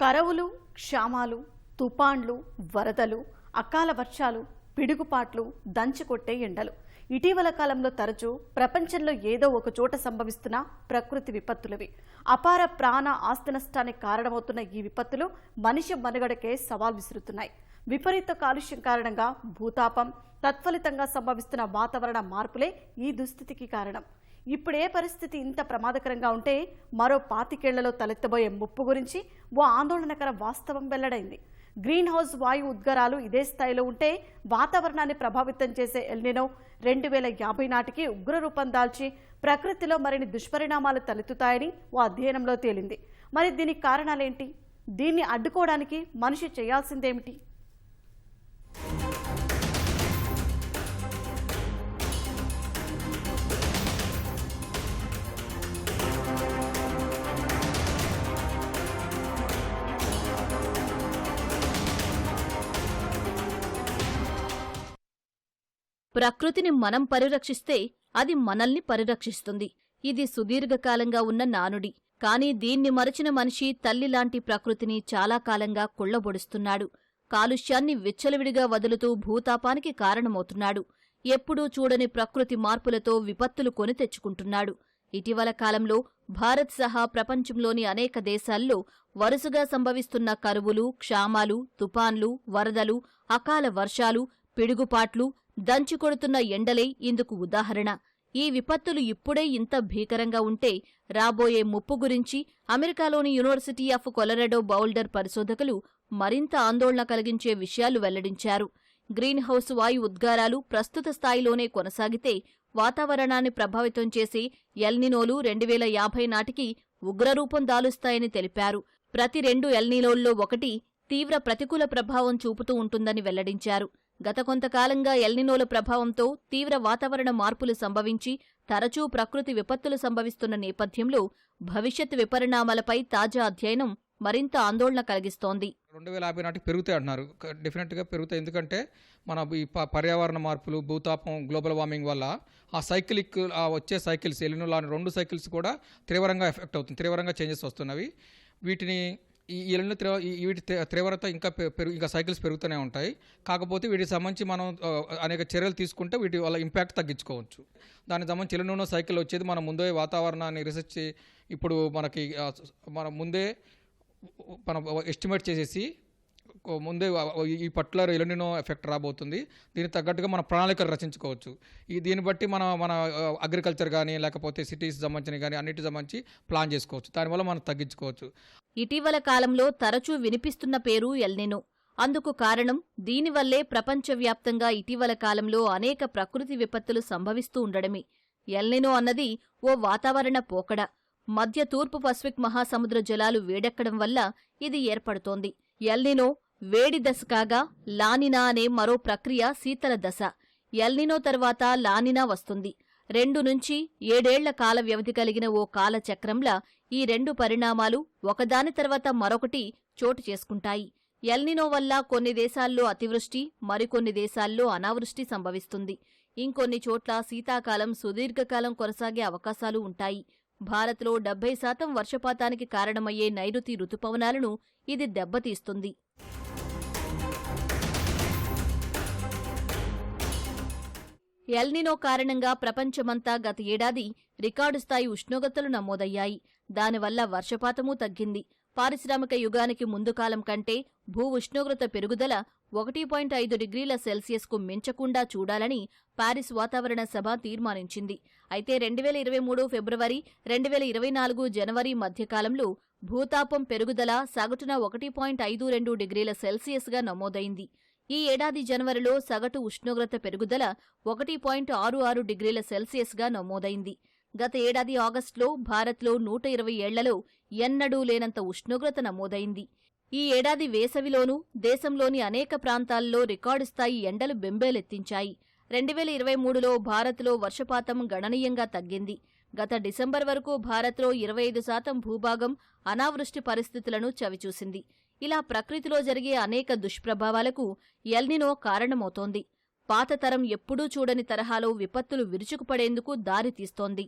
కరవులు క్షామాలు తుపాన్లు వరదలు అకాల వర్షాలు పిడుగుపాట్లు దంచుకొట్టే ఎండలు. ఇటీవల కాలంలో తరచూ ప్రపంచంలో ఏదో ఒక చోట సంభవిస్తున్న ప్రకృతి విపత్తులవి. అపార ప్రాణ ఆస్తి నష్టానికి కారణమవుతున్న ఈ విపత్తులు మనిషి మనుగడకే సవాల్ విసురుతున్నాయి. విపరీత కాలుష్యం కారణంగా భూతాపం తత్ఫలితంగా సంభవిస్తున్న వాతావరణ మార్పులే ఈ దుస్థితికి కారణం. ఇప్పుడే పరిస్థితి ఇంత ప్రమాదకరంగా ఉంటే మరో పాతికేళ్ళలో తలెత్తబోయే ముప్పు గురించి ఓ ఆందోళనకర వాస్తవం వెల్లడైంది. గ్రీన్ హౌస్ వాయు ఉద్గారాలు ఇదే స్థాయిలో ఉంటే వాతావరణాన్ని ప్రభావితం చేసే ఎల్నినో రెండు వేల యాభై నాటికి ఉగ్రరూపం దాల్చి ప్రకృతిలో మరిన్ని దుష్పరిణామాలు తలెత్తుతాయని ఓ అధ్యయనంలో తేలింది. మరి దీనికి కారణాలేంటి? దీన్ని అడ్డుకోవడానికి మనిషి చేయాల్సిందేమిటి? ప్రకృతిని మనం పరిరక్షిస్తే అది మనల్ని పరిరక్షిస్తుంది. ఇది సుదీర్ఘకాలంగా ఉన్న నానుడి. కాని దీన్ని మరచిన మనిషి తల్లిలాంటి ప్రకృతిని చాలా కాలంగా కుళ్ళబొడుస్తున్నాడు కాలుష్యాన్ని విచ్చలవిడిగా వదులుతూ భూతాపానికి కారణమవుతున్నాడు. ఎప్పుడూ చూడని ప్రకృతి మార్పులతో విపత్తులు కొని తెచ్చుకుంటున్నాడు. ఇటీవల కాలంలో భారత్ సహా ప్రపంచంలోని అనేక దేశాల్లో వరుసగా సంభవిస్తున్న కరువులు క్షామాలు తుపాన్లు వరదలు అకాల వర్షాలు పిడుగుపాట్లు దంచుకొడుతున్న ఎండలే ఇందుకు ఉదాహరణ. ఈ విపత్తులు ఇప్పుడే ఇంత భీకరంగా ఉంటే రాబోయే ముప్పు గురించి అమెరికాలోని యూనివర్సిటీ ఆఫ్ కొలరెడో బౌల్డర్ పరిశోధకులు మరింత ఆందోళన కలిగించే విషయాలు వెల్లడించారు. గ్రీన్ హౌస్ వాయు ఉద్గారాలు ప్రస్తుత స్థాయిలోనే కొనసాగితే వాతావరణాన్ని ప్రభావితం చేసే ఎల్నినోలు రెండు వేల యాభై నాటికి ఉగ్రరూపం దాలుస్తాయని తెలిపారు. ప్రతి రెండు ఎల్నినోల్లో ఒకటి తీవ్ర ప్రతికూల ప్రభావం చూపుతూ ఉంటుందని వెల్లడించారు. గత కొంతకాలంగా ఎల్నినోల ప్రభావంతో తీవ్ర వాతావరణ మార్పులు సంభవించి తరచూ ప్రకృతి విపత్తులు సంభవిస్తున్న నేపథ్యంలో భవిష్యత్ విపరిణామాలపై తాజా అధ్యయనం మరింత ఆందోళన కలిగిస్తోంది. రెండు వేల యాభై నాటికి పెరుగుతాయి అంటున్నారు. క- డెఫినెట్గా పెరుగుతాయి. ఎందుకంటే మన ఈ ప- పర్యావరణ మార్పులు భూతాపం గ్లోబల్ వార్మింగ్ వల్ల ఆ సైకిలిక్ ఆ వచ్చే సైకిల్స్ ఎలినో రెండు సైకిల్స్ కూడా తీవ్రంగా ఎఫెక్ట్ అవుతుంది తీవ్రంగా చేంజెస్ వస్తున్నవి. వీటిని ఈ ఎలినో తీవ్ర ఈ- వీటి తీవ్రత ఇంకా పె- పెరుగు ఇంకా సైకిల్స్ పెరుగుతూనే ఉంటాయి. కాకపోతే వీటికి సంబంధించి మనం అనేక చర్యలు తీసుకుంటే వీటి వల్ల ఇంపాక్ట్ తగ్గించుకోవచ్చు. దానికి సంబంధించి ఎలినో సైకిల్ వచ్చేది మనం ముందే వాతావరణాన్ని రీసెర్చ్ ఇప్పుడు మనకి మనం ముందే మనం ఎస్టిమేట్ చేసేసి ముందే ఈ- పర్టికులర్ ఎలినినో ఎఫెక్ట్ రాబోతుంది. దీనికి తగ్గట్టుగా మన ప్రణాళికలు రచించుకోవచ్చు. ఈ దీన్ని బట్టి మన మన అగ్రికల్చర్ కానీ లేకపోతే సిటీస్ సంబంధించిన కానీ అన్నిటి సంబంధించి ప్లాన్ చేసుకోవచ్చు. దానివల్ల మనం తగ్గించుకోవచ్చు. ఇటీవల కాలంలో తరచూ వినిపిస్తున్న పేరు ఎల్నినో. అందుకు కారణం దీనివల్లే ప్రపంచవ్యాప్తంగా ఇటీవల కాలంలో అనేక ప్రకృతి విపత్తులు సంభవిస్తూ ఉండడమే. ఎల్నినో అన్నది ఓ వాతావరణ పోకడ. మధ్య తూర్పు పసిఫిక్ మహాసముద్ర జలాలు వేడెక్కడం వల్ల ఇది ఏర్పడుతోంది. ఎల్నినో వేడి దశ కాగా లానినా అనే మరో ప్రక్రియ శీతల దశ. ఎల్నినో తర్వాత లానినా వస్తుంది. రెండు నుంచి ఏడేళ్ళ కాల వ్యవధి కలిగిన ఓ కాలచక్రంలా ఈ రెండు పరిణామాలు ఒకదాని తర్వాత మరొకటి చోటు చేసుకుంటాయి. ఎల్నినో వల్ల కొన్ని దేశాల్లో అతివృష్టి మరికొన్ని దేశాల్లో అనావృష్టి సంభవిస్తుంది. ఇంకొన్ని చోట్ల శీతాకాలం సుదీర్ఘకాలం కొనసాగే అవకాశాలు ఉంటాయి. భారత్లో డెబ్బై శాతం వర్షపాతానికి కారణమయ్యే నైరుతి రుతుపవనాలను ఇది దెబ్బతీస్తుంది. ఎల్నినో కారణంగా ప్రపంచమంతా గత ఏడాది రికార్డు స్థాయి ఉష్ణోగ్రతలు నమోదయ్యాయి. దానివల్ల వర్షపాతమూ తగ్గింది. పారిశ్రామిక యుగానికి ముందు కాలం కంటే భూ ఉష్ణోగ్రత పెరుగుదల ఒకటి పాయింట్ ఐదు డిగ్రీల సెల్సియస్కు మించకుండా చూడాలని పారిస్ వాతావరణ సభ తీర్మానించింది. అయితే రెండు వేల ఇరవై మూడు ఫిబ్రవరి రెండు వేల ఇరవై నాలుగు జనవరి మధ్యకాలంలో భూతాపం పెరుగుదల సగటున ఒకటి పాయింట్ ఐదు రెండు డిగ్రీల సెల్సియస్గా నమోదైంది. ఈ ఏడాది జనవరిలో సగటు ఉష్ణోగ్రత పెరుగుదల ఒకటి పాయింట్ ఆరు ఆరు డిగ్రీల సెల్సియస్గా నమోదైంది. గత ఏడాది ఆగస్టులో భారత్లో నూట ఇరవై ఏళ్ళలో ఎన్నడూ లేనంత ఉష్ణోగ్రత నమోదైంది. ఈ ఏడాది వేసవిలోనూ దేశంలోని అనేక ప్రాంతాల్లో రికార్డు స్థాయి ఎండలు బెంబేలెత్తించాయి. రెండు వేల ఇరవై మూడులో భారత్లో వర్షపాతం గణనీయంగా తగ్గింది. గత డిసెంబర్ వరకు భారత్లో ఇరవై ఐదు శాతం భూభాగం అనావృష్టి పరిస్థితులను చవిచూసింది. ఇలా ప్రకృతిలో జరిగే అనేక దుష్ప్రభావాలకు ఎల్నినో కారణమవుతోంది. పాత తరం ఎప్పుడూ చూడని తరహాలో విపత్తులు విరుచుకుపడేందుకు దారితీస్తోంది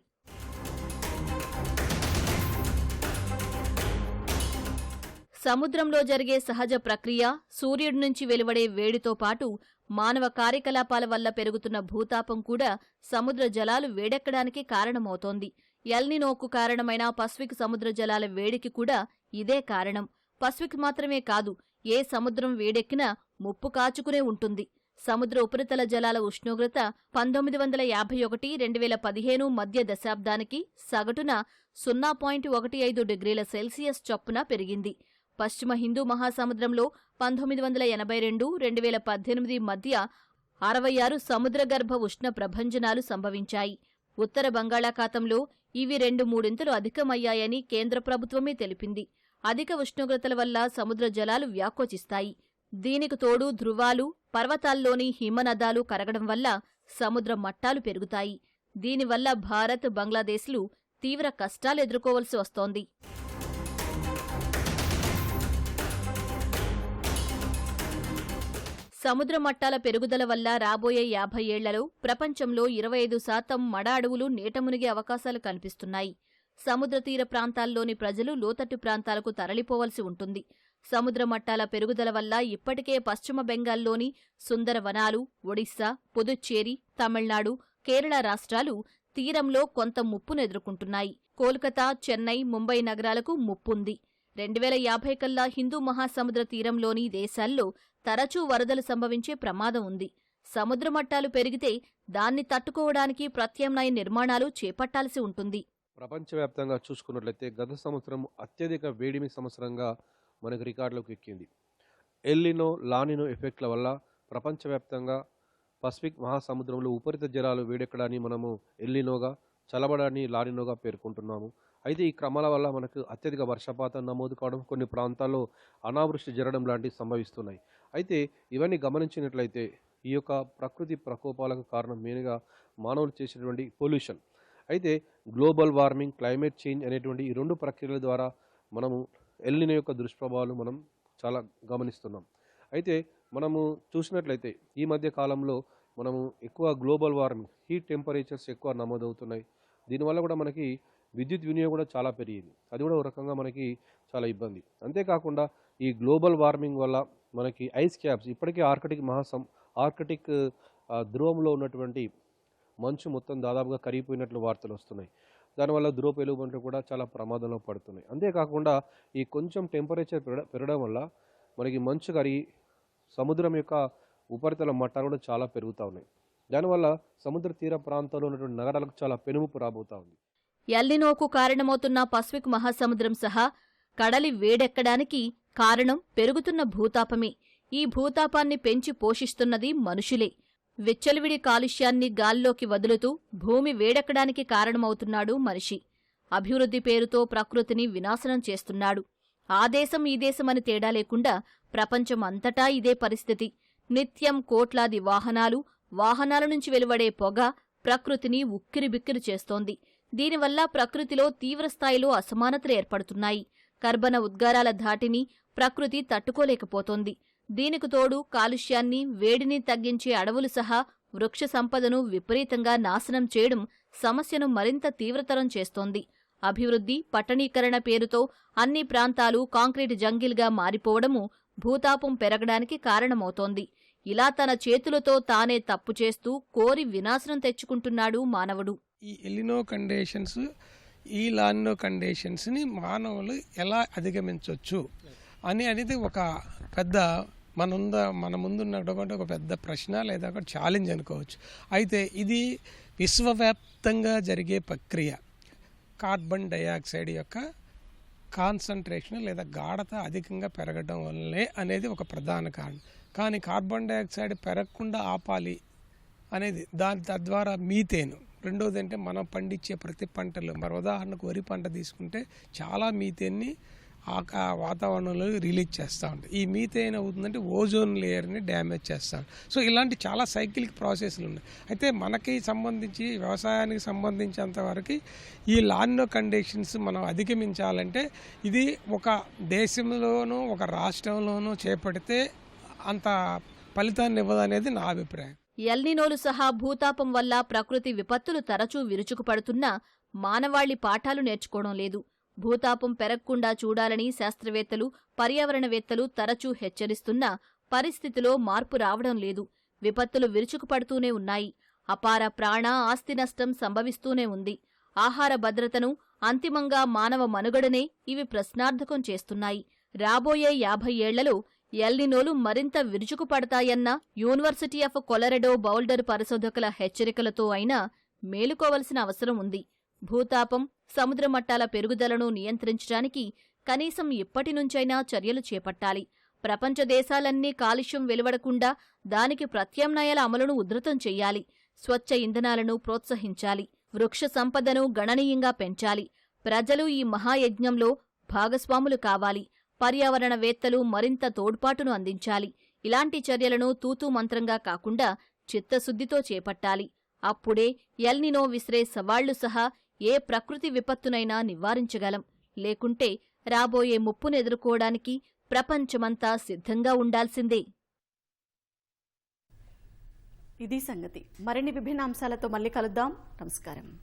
సముద్రంలో జరిగే సహజ ప్రక్రియ సూర్యుడి నుంచి వెలువడే వేడితో పాటు మానవ కార్యకలాపాల వల్ల పెరుగుతున్న భూతాపం కూడా సముద్ర జలాలు వేడెక్కడానికి కారణమవుతోంది. ఎల్నినోకు కారణమైన పసిఫిక్ సముద్ర జలాల వేడికి కూడా ఇదే కారణం. పసిఫిక్ మాత్రమే కాదు ఏ సముద్రం వేడెక్కినా ముప్పు కాచుకునే ఉంటుంది. సముద్ర ఉపరితల జలాల ఉష్ణోగ్రత పంతొమ్మిది వందల యాభై ఒకటి రెండు వేల పదిహేను మధ్య దశాబ్దానికి సగటున సున్నా పాయింట్ ఒకటి ఐదు డిగ్రీల సెల్సియస్ చొప్పున పెరిగింది. పశ్చిమ హిందూ మహాసముద్రంలో పంతొమ్మిది వందల ఎనభై రెండు రెండు వేల పద్దెనిమిది మధ్య అరవై ఆరు సముద్రగర్భ ఉష్ణ ప్రభంజనాలు సంభవించాయి. ఉత్తర బంగాళాఖాతంలో ఇవి రెండు మూడింతలు అధికమయ్యాయని కేంద్ర ప్రభుత్వమే తెలిపింది. అధిక ఉష్ణోగ్రతల వల్ల సముద్ర జలాలు వ్యాకోచిస్తాయి. దీనికి తోడు ధృవాలు పర్వతాల్లోని హిమనదాలు కరగడం వల్ల సముద్ర మట్టాలు పెరుగుతాయి. దీనివల్ల భారత్ బంగ్లాదేశ్లు తీవ్ర కష్టాలు ఎదుర్కోవలసి వస్తోంది. సముద్ర మట్టాల పెరుగుదల వల్ల రాబోయే యాభై ఏళ్ళలో ప్రపంచంలో ఇరవై ఐదు శాతం మడ అడవులు నీట మునిగే అవకాశాలు కనిపిస్తున్నాయి. సముద్ర తీర ప్రాంతాల్లోని ప్రజలు లోతట్టు ప్రాంతాలకు తరలిపోవలసి ఉంటుంది. సముద్ర మట్టాల పెరుగుదల వల్ల ఇప్పటికే పశ్చిమ బెంగాల్లోని సుందర వనాలు ఒడిశా పుదుచ్చేరి తమిళనాడు కేరళ రాష్ట్రాలు తీరంలో కొంత ముప్పును ఎదుర్కొంటున్నాయి. కోల్కతా చెన్నై ముంబై నగరాలకు ముప్పుంది. రెండు వేల యాభై కల్లా హిందూ మహాసముద్ర తీరంలోని దేశాల్లో తరచూ వరదలు సంభవించే ప్రమాదం ఉంది. సముద్ర మట్టాలు పెరిగితే దాన్ని తట్టుకోవడానికి ప్రత్యామ్నాయ నిర్మాణాలు చేపట్టాల్సి ఉంటుంది. ప్రపంచవ్యాప్తంగా చూసుకున్నట్లయితే గత సంవత్సరం అత్యధిక వేడిమి సంవత్సరంగా మనకు రికార్డులోకి ఎక్కింది. ఎల్లినో లానినో ఎఫెక్ట్ల వల్ల ప్రపంచవ్యాప్తంగా పసిఫిక్ మహాసముద్రంలో ఉపరిత జలాలు వేడెక్కడాన్ని మనము ఎల్లినోగా చలబడాన్ని లానినోగా పేర్కొంటున్నాము. అయితే ఈ క్రమాల వల్ల మనకు అత్యధిక వర్షపాతం నమోదు కావడం కొన్ని ప్రాంతాల్లో అనావృష్టి జరగడం లాంటివి సంభవిస్తున్నాయి. అయితే ఇవన్నీ గమనించినట్లయితే ఈ యొక్క ప్రకృతి ప్రకోపాలకు కారణం మెయిన్గా మానవులు చేసినటువంటి పొల్యూషన్. అయితే గ్లోబల్ వార్మింగ్ క్లైమేట్ చేంజ్ అనేటువంటి ఈ రెండు ప్రక్రియల ద్వారా మనము ఎల్లిన యొక్క దుష్ప్రభావాలు మనం చాలా గమనిస్తున్నాం. అయితే మనము చూసినట్లయితే ఈ మధ్య కాలంలో మనము ఎక్కువ గ్లోబల్ వార్మింగ్ హీట్ టెంపరేచర్స్ ఎక్కువ నమోదవుతున్నాయి. దీనివల్ల కూడా మనకి విద్యుత్ వినియోగం కూడా చాలా పెరిగింది. అది కూడా ఒక రకంగా మనకి చాలా ఇబ్బంది. అంతేకాకుండా ఈ గ్లోబల్ వార్మింగ్ వల్ల మనకి ఐస్ క్యాప్స్ ఇప్పటికే ఆర్కటిక్ మహాసం ఆర్కటిక్ ధ్రువంలో ఉన్నటువంటి మంచు మొత్తం దాదాపుగా కరిగిపోయినట్లు వార్తలు వస్తున్నాయి. దానివల్ల ధ్రువ పెలుగుబంట్లు కూడా చాలా ప్రమాదంలో పడుతున్నాయి. అంతేకాకుండా ఈ కొంచెం టెంపరేచర్ పెరగడం వల్ల మనకి మంచు కరిగి సముద్రం యొక్క ఉపరితల మట్టాలు కూడా చాలా పెరుగుతూ ఉన్నాయి. దానివల్ల సముద్ర తీర ప్రాంతాల్లో ఉన్నటువంటి నగరాలకు చాలా పెనుముపు రాబోతా ఉంది. ఎల్లినోకు కారణమవుతున్న పసిఫిక్ మహాసముద్రం సహా కడలి వేడెక్కడానికి కారణం పెరుగుతున్న భూతాపమే. ఈ భూతాపాన్ని పెంచి పోషిస్తున్నది మనుషులే. విచ్చలవిడి కాలుష్యాన్ని గాల్లోకి వదులుతూ భూమి వేడెక్కడానికి కారణమవుతున్నాడు మనిషి. అభివృద్ధి పేరుతో ప్రకృతిని వినాశనం చేస్తున్నాడు. ఆ దేశం ఈ దేశమని తేడా లేకుండా ప్రపంచం అంతటా ఇదే పరిస్థితి. నిత్యం కోట్లాది వాహనాలు వాహనాల నుంచి వెలువడే పొగ ప్రకృతిని ఉక్కిరిబిక్కిరి చేస్తోంది. దీనివల్ల ప్రకృతిలో తీవ్రస్థాయిలో అసమానతలు ఏర్పడుతున్నాయి. కర్బన ఉద్గారాల ధాటిని ప్రకృతి తట్టుకోలేకపోతోంది. దీనికి తోడు కాలుష్యాన్ని వేడిని తగ్గించే అడవులు సహా వృక్ష సంపదను విపరీతంగా నాశనం చేయడం సమస్యను మరింత తీవ్రతరం చేస్తోంది. అభివృద్ధి పట్టణీకరణ పేరుతో అన్ని ప్రాంతాలు కాంక్రీట్ జంగిల్గా మారిపోవడము భూతాపం పెరగడానికి కారణమవుతోంది. ఇలా తన చేతులతో తానే తప్పు చేస్తూ కోరి వినాశనం తెచ్చుకుంటున్నాడు మానవుడు. ఈ ఎలినో కండిషన్స్ ఈ లానినో కండిషన్స్ని మానవులు ఎలా అధిగమించవచ్చు అని అనేది ఒక పెద్ద మన ఉంద మన ముందున్నటువంటి ఒక పెద్ద ప్రశ్న లేదా ఒక ఛాలెంజ్ అనుకోవచ్చు. అయితే ఇది విశ్వవ్యాప్తంగా జరిగే ప్రక్రియ. కార్బన్ డయాక్సైడ్ యొక్క కాన్సన్ట్రేషన్ లేదా గాఢత అధికంగా పెరగడం వల్లే అనేది ఒక ప్రధాన కారణం. కానీ కార్బన్ డయాక్సైడ్ పెరగకుండా ఆపాలి అనేది దాని తద్వారా మీతేను రెండోది అంటే మనం పండించే ప్రతి పంటలు మరి ఉదాహరణకు వరి పంట తీసుకుంటే చాలా మీతేన్ని ఆ వాతావరణంలో రిలీజ్ చేస్తూ ఉంటాయి ఈ మీథేన్ అవుతుందంటే ఓజోన్ లేయర్ని డ్యామేజ్ చేస్తాం సో ఇలాంటి చాలా సైకిలిక్ ప్రాసెస్లు ఉన్నాయి. అయితే మనకి సంబంధించి వ్యవసాయానికి సంబంధించినంత వరకు ఈ లాన్నో కండిషన్స్ మనం అధిగమించాలంటే ఇది ఒక దేశంలోనూ ఒక రాష్ట్రంలోనూ చేపడితే అంత ఫలితాన్ని ఇవ్వదనేది నా అభిప్రాయం. ఎల్నినోలు సహా భూతాపం వల్ల ప్రకృతి విపత్తులు తరచూ విరుచుకుపడుతున్నా మానవాళి పాఠాలు నేర్చుకోవడం లేదు. భూతాపం పెరగకుండా చూడాలని శాస్త్రవేత్తలు పర్యావరణవేత్తలు తరచూ హెచ్చరిస్తున్నా పరిస్థితిలో మార్పు రావడం లేదు. విపత్తులు విరుచుకుపడుతూనే ఉన్నాయి. అపార ప్రాణ ఆస్తి నష్టం సంభవిస్తూనే ఉంది. ఆహార భద్రతను అంతిమంగా మానవ మనుగడనే ఇవి ప్రశ్నార్థకం చేస్తున్నాయి. రాబోయే యాభై ఏళ్ళలో ఎల్నినోలు మరింత విరుచుకుపడతాయన్న యూనివర్సిటీ ఆఫ్ కొలరెడో బౌల్డర్ పరిశోధకుల హెచ్చరికలతో అయినా మేలుకోవలసిన అవసరం ఉంది. భూతాపం సముద్ర మట్టాల పెరుగుదలను నియంత్రించడానికి కనీసం ఇప్పటి నుంచైనా చర్యలు చేపట్టాలి. ప్రపంచ దేశాలన్నీ కాలుష్యం వెలువడకుండా దానికి ప్రత్యామ్నాయాల అమలును ఉధృతం చెయ్యాలి స్వచ్ఛ ఇంధనాలను ప్రోత్సహించాలి. వృక్ష సంపదను గణనీయంగా పెంచాలి. ప్రజలు ఈ మహాయజ్ఞంలో భాగస్వాములు కావాలి. పర్యావరణవేత్తలు మరింత తోడ్పాటును అందించాలి. ఇలాంటి చర్యలను తూతూ మంత్రంగా కాకుండా చిత్తశుద్ధితో చేపట్టాలి. అప్పుడే ఎల్నినో విసిరే సవాళ్ళు సహా ఏ ప్రకృతి విపత్తునైనా నివారించగలం. లేకుంటే రాబోయే ముప్పును ఎదుర్కోవడానికి ప్రపంచమంతా సిద్ధంగా ఉండాల్సిందే. ఇది సంగతి. మరిన్ని విభిన్న అంశాలతో మళ్ళీ కలుద్దాం. నమస్కారం.